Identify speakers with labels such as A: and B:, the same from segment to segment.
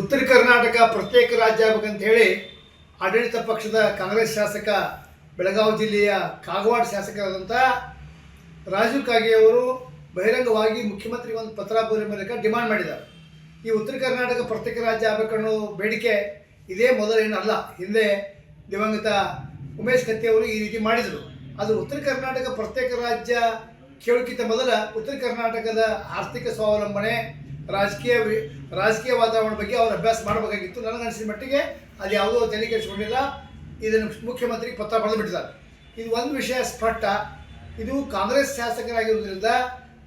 A: ಉತ್ತರ ಕರ್ನಾಟಕ ಪ್ರತ್ಯೇಕ ರಾಜ್ಯ ಆಗ್ಬೇಕಂತ ಹೇಳಿ ಆಡಳಿತ ಪಕ್ಷದ ಕಾಂಗ್ರೆಸ್ ಶಾಸಕ ಬೆಳಗಾವಿ ಜಿಲ್ಲೆಯ ಕಾಗವಾಡ ಶಾಸಕರಾದಂಥ ರಾಜೀವ್ ಕಾಗೆ ಅವರು ಬಹಿರಂಗವಾಗಿ ಮುಖ್ಯಮಂತ್ರಿಗೆ ಒಂದು ಪತ್ರ ಬರೆಯುವ ಮೂಲಕ ಡಿಮಾಂಡ್ ಮಾಡಿದ್ದಾರೆ. ಈ ಉತ್ತರ ಕರ್ನಾಟಕ ಪ್ರತ್ಯೇಕ ರಾಜ್ಯ ಆಗಬೇಕನ್ನೋ ಬೇಡಿಕೆ ಇದೇ ಮೊದಲೇನಲ್ಲ ಹಿಂದೆ ದಿವಂಗತ ಉಮೇಶ್ ಕತ್ತಿ ಅವರು ಈ ರೀತಿ ಮಾಡಿದರು. ಅದು ಉತ್ತರ ಕರ್ನಾಟಕ ಪ್ರತ್ಯೇಕ ರಾಜ್ಯ ಕೇಳೋಕ್ಕಿಂತ ಮೊದಲ ಉತ್ತರ ಕರ್ನಾಟಕದ ಆರ್ಥಿಕ ಸ್ವಾವಲಂಬನೆ ರಾಜಕೀಯ ರಾಜಕೀಯ ವಾತಾವರಣ ಬಗ್ಗೆ ಅವರು ಅಭ್ಯಾಸ ಮಾಡಬೇಕಾಗಿತ್ತು. ನನಗನ್ಸಿದ ಮಟ್ಟಿಗೆ ಅದು ಯಾವುದೋ ತಲೆ ಕೆಡಿಸ್ಕೊಂಡಿಲ್ಲ. ಇದನ್ನು ಮುಖ್ಯಮಂತ್ರಿಗೆ ಪತ್ರ ಬರೆದು ಬಿಟ್ಟಿದ್ದಾರೆ ಇದು ಒಂದು ವಿಷಯ ಸ್ಪಷ್ಟ. ಇದು ಕಾಂಗ್ರೆಸ್ ಶಾಸಕರಾಗಿರುವುದರಿಂದ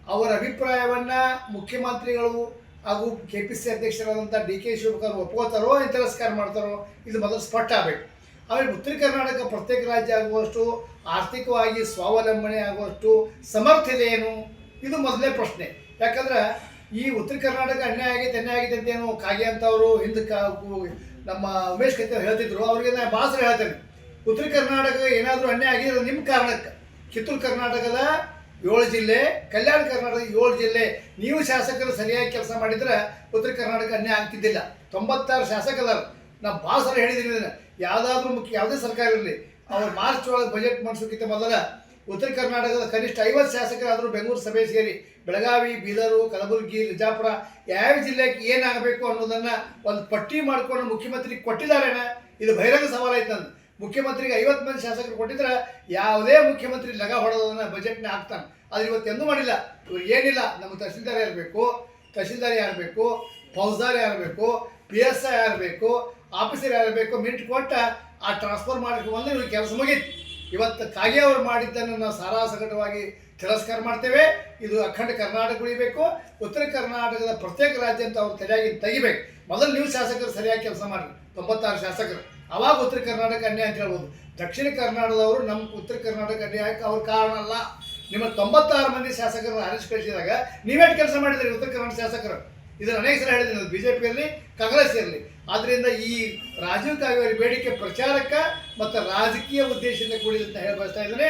A: ಅವರ ಅಭಿಪ್ರಾಯವನ್ನು ಮುಖ್ಯಮಂತ್ರಿಗಳು ಹಾಗೂ ಕೆ ಪಿ ಸಿ ಅಧ್ಯಕ್ಷರಾದಂಥ ಡಿ ಕೆ ಶಿವಕುಮಾರ್ ಒಪ್ಕೋತಾರೋ ತಿರಸ್ಕಾರ ಮಾಡ್ತಾರೋ, ಇದು ಮೊದಲು ಸ್ಪಷ್ಟ ಆಗಬೇಕು. ಆಮೇಲೆ ಉತ್ತರ ಕರ್ನಾಟಕ ಪ್ರತ್ಯೇಕ ರಾಜ್ಯ ಆಗುವಷ್ಟು, ಆರ್ಥಿಕವಾಗಿ ಸ್ವಾವಲಂಬನೆ ಆಗುವಷ್ಟು ಸಮರ್ಥತೆ ಏನು? ಇದು ಮೊದಲನೇ ಪ್ರಶ್ನೆ. ಯಾಕಂದ್ರೆ ಈ ಉತ್ತರ ಕರ್ನಾಟಕ ಅನ್ಯಾಯ ಆಗೈತೆ ಅನ್ಯಾಯ ಆಗೈತೆ ಅಂತ ಏನು ಕಾಗೆ ಅಂತವರು ಹಿಂದಕ್ಕೆ ನಮ್ಮ ಉಮೇಶ್ ಕತ್ತಿ ಅವ್ರು ಹೇಳ್ತಿದ್ರು. ಅವ್ರಿಗೆ ನಾನು ಭಾಷೆ ಹೇಳ್ತೇನೆ. ಉತ್ತರ ಕರ್ನಾಟಕ ಏನಾದರೂ ಅನ್ಯಾಯ ಆಗಿದ್ರೆ ನಿಮ್ಮ ಕಾರಣಕ್ಕೆ. ಕಿತ್ತೂರು ಕರ್ನಾಟಕದ ಏಳು ಜಿಲ್ಲೆ, ಕಲ್ಯಾಣ ಕರ್ನಾಟಕ ಏಳು ಜಿಲ್ಲೆ. ನೀವು ಶಾಸಕರು ಸರಿಯಾಗಿ ಕೆಲಸ ಮಾಡಿದ್ರೆ ಉತ್ತರ ಕರ್ನಾಟಕ ಅನ್ಯಾಯ ಆಗ್ತಿದ್ದಿಲ್ಲ. ತೊಂಬತ್ತಾರು ಶಾಸಕರು ನಾ ಭಾಳ ಸಲ ಹೇಳಿದ್ದೀನಿ ಯಾವುದಾದ್ರೂ ಮುಖ್ಯ ಯಾವುದೇ ಸರ್ಕಾರ ಇರಲಿ ಅವ್ರು ಮಾರ್ಚ್ ಒಳಗೆ ಬಜೆಟ್ ಮಾಡಿಸೋಕ್ಕಿಂತ ಮೊದಲ ಉತ್ತರ ಕರ್ನಾಟಕದ ಕನಿಷ್ಠ ಐವತ್ತು ಶಾಸಕರಾದರೂ ಬೆಂಗಳೂರು ಸಭೆ ಸೇರಿ ಬೆಳಗಾವಿ, ಬೀದರು, ಕಲಬುರಗಿ ವಿಜಾಪುರ ಯಾವ ಜಿಲ್ಲೆಗೆ ಏನಾಗಬೇಕು ಅನ್ನೋದನ್ನು ಒಂದು ಪಟ್ಟಿ ಮಾಡ್ಕೊಂಡು ಮುಖ್ಯಮಂತ್ರಿಗೆ ಕೊಟ್ಟಿದ್ದಾರೇನ ಇದು ಬಹಿರಂಗ ಸವಾಲಾಯ್ತು ಮುಖ್ಯಮಂತ್ರಿಗೆ ಐವತ್ತು ಮಂದಿ ಶಾಸಕರು ಕೊಟ್ಟಿದ್ರೆ ಯಾವುದೇ ಮುಖ್ಯಮಂತ್ರಿ ಲಗ ಹೊಡೋದನ್ನು ಬಜೆಟ್ನ ಹಾಕ್ತಾನೆ. ಅದು ಇವತ್ತು ಎಂದೂ ಮಾಡಿಲ್ಲ. ಇವ್ರು ಏನಿಲ್ಲ, ನಮ್ಮ ತಹಸೀಲ್ದಾರ್ ಇರಬೇಕು ತಹಸೀಲ್ದಾರ್ ಯಾರು ಬೇಕು, ಫೌಜ್ದಾರ್ ಯಾರು ಪಿ ಎಸ್ ಐ ಯಾರು ಬೇಕು, ಆಫೀಸರ್ ಯಾರು ಬೇಕು ಮಿಂಟ್ ಕೊಟ್ಟ ಆ ಟ್ರಾನ್ಸ್ಫರ್ ಮಾಡಕ್ಕೆ ಬಂದ್ರೆ ಇವ್ರಿಗೆ ಕೆಲಸ ಮುಗೀತು. ಇವತ್ತು ಕಾಗೆ ಅವರು ಮಾಡಿದ್ದನ್ನು ನಾವು ಸಾರಾಸಗಟವಾಗಿ ತಿರಸ್ಕಾರ ಮಾಡ್ತೇವೆ. ಇದು ಅಖಂಡ ಕರ್ನಾಟಕ ಉಳಿಬೇಕು. ಉತ್ತರ ಕರ್ನಾಟಕದ ಪ್ರತ್ಯೇಕ ರಾಜ್ಯ ಅಂತ ಅವ್ರು ಸರಿಯಾಗಿ ತೆಗಿಬೇಕು. ಮೊದಲು ನೀವು ಶಾಸಕರು ಸರಿಯಾಗಿ ಕೆಲಸ ಮಾಡಿ ತೊಂಬತ್ತಾರು ಶಾಸಕರು. ಅವಾಗ ಉತ್ತರ ಕರ್ನಾಟಕ ಅನ್ಯಾಯ ಅಂತ ಹೇಳ್ಬೋದು. ದಕ್ಷಿಣ ಕರ್ನಾಟಕದವರು ನಮ್ಮ ಉತ್ತರ ಕರ್ನಾಟಕ ಅನ್ಯಾಯಕ್ಕೆ ಅವ್ರ ಕಾರಣ ಅಲ್ಲ. ನಿಮ್ಮ ತೊಂಬತ್ತಾರು ಮಂದಿ ಶಾಸಕರನ್ನು ಅರೆಸ್ಟ್ ಕಳಿಸಿದಾಗ ನೀವೇಟ್ ಕೆಲಸ ಮಾಡಿದ್ರಿ ಉತ್ತರ ಕರ್ನಾಟಕ ಶಾಸಕರು? ಇದನ್ನು ಅನೇಕ ಸಲ ಹೇಳಿದ್ದೀನಿ ಬಿ ಜೆ ಪಿಯಲ್ಲಿ ಕಾಂಗ್ರೆಸ್ ಇರಲಿ ಆದ್ದರಿಂದ ಈ ರಾಜೀವ್ ಕಾವೇರಿ ಬೇಡಿಕೆ ಪ್ರಚಾರಕ್ಕೆ ಮತ್ತು ರಾಜಕೀಯ ಉದ್ದೇಶದಿಂದ ಕೂಡಿದೆ ಅಂತ ಹೇಳಿ ಬಯಸ್ತಾ ಇದ್ದೇನೆ.